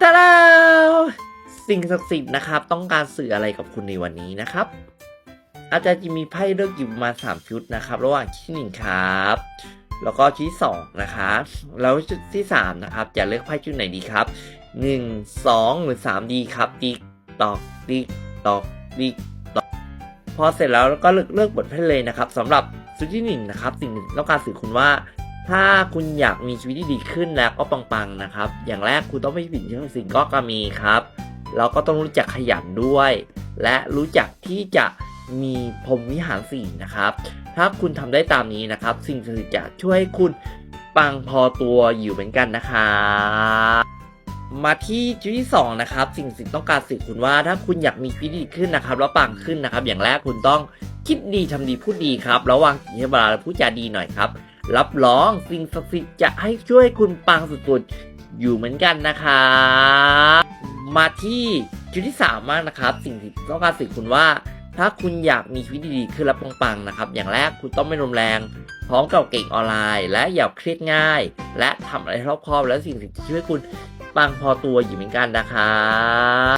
ตาดาสิ่งศักดิ์สิทธิ์นะครับ ต้องการสื่ออะไรกับคุณในวันนี้นะครับ อาจารย์จะมีไพ่เลือกอยู่ประมาณ3ชุดนะครับ ระหว่างชุดที่หนึ่งครับ แล้วก็ชุดที่สองนะครับแล้วชุดที่สามนะครับจะเลือกไพ่ชุดไหนดีครับหนึ่งสองหรือสามดีครับดีตอกดีตอกดีตอกพอเสร็จแล้วก็เลือกเลือกบทไพ่เลยนะครับสำหรับชุดที่หนึ่งนะครับสิ่งหนึ่งต้องการสื่อคุณว่า ถ้าคุณอยากมีชีวิตที่ดีขึ้นแล้วก็ปังๆนะครับ อย่างแรกคุณต้องไม่ผิดเรื่องสิ่งก็กระมีครับแล้วก็ต้องรู้จักขยันด้วย และรู้จักที่จะมีพรหมวิหารสี่นะครับ ถ้าคุณทำได้ตามนี้นะครับ สิ่งศักดิ์สิทธิ์จะช่วยให้คุณปังพอตัวอยู่เหมือนกันนะครับมาที่จุดที่สองนะครับสิ่งศักดิ์สิทธิ์ต้องการสื่อคุณว่าถ้าคุณอยากมีชีวิตที่ดีขึ้นนะครับแล้วปังขึ้นนะครับ อย่างแรกคุณต้องคิดดีทำดีพูดดีครับ ระวังจิตให้บาลานซ์และพูดจาดีหน่อยครับ รับรองสิ่งศักดิ์สิทธิ์จะให้ช่วยคุณปังสุดๆ อยู่เหมือนกันนะครับมาที่จุดที่สามากนะครับ สิ่งที่ต้องการสื่อคุณว่า ถ้าคุณอยากมีชีวิตดีๆขึ้นและปังๆนะครับ อย่างแรกคุณต้องไม่รุนแรง พร้อมกับเก่งออนไลน์ และอย่าเครียดง่าย และทำอะไรรอบคอบและสิ่งที่ช่วยคุณปังพอตัวอยู่เหมือนกันนะครับ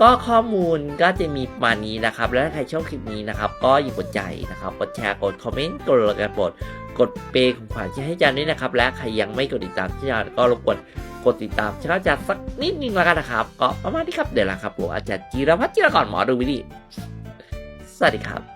ก็ข้อมูลก็จะมีประมาณนี้นะครับ และถ้าใครชอบคลิปนี้นะครับ ก็อย่ากดใจนะครับ กดแชร์ กดคอมเมนต์ กดไลค์กดโปรด กดเปย์ของขวัญที่ให้จันด้วยนะครับ และใครยังไม่กดติดตามที่จันก็รบกวนกดติดตามช่องจันสักนิดนึงแล้วกันนะครับ ก็ประมาณนี้ครับเดี๋ยวละครับผมอาจารย์จีรพัฒน์จีรกรหมอดูวิดีสวัสดีครับ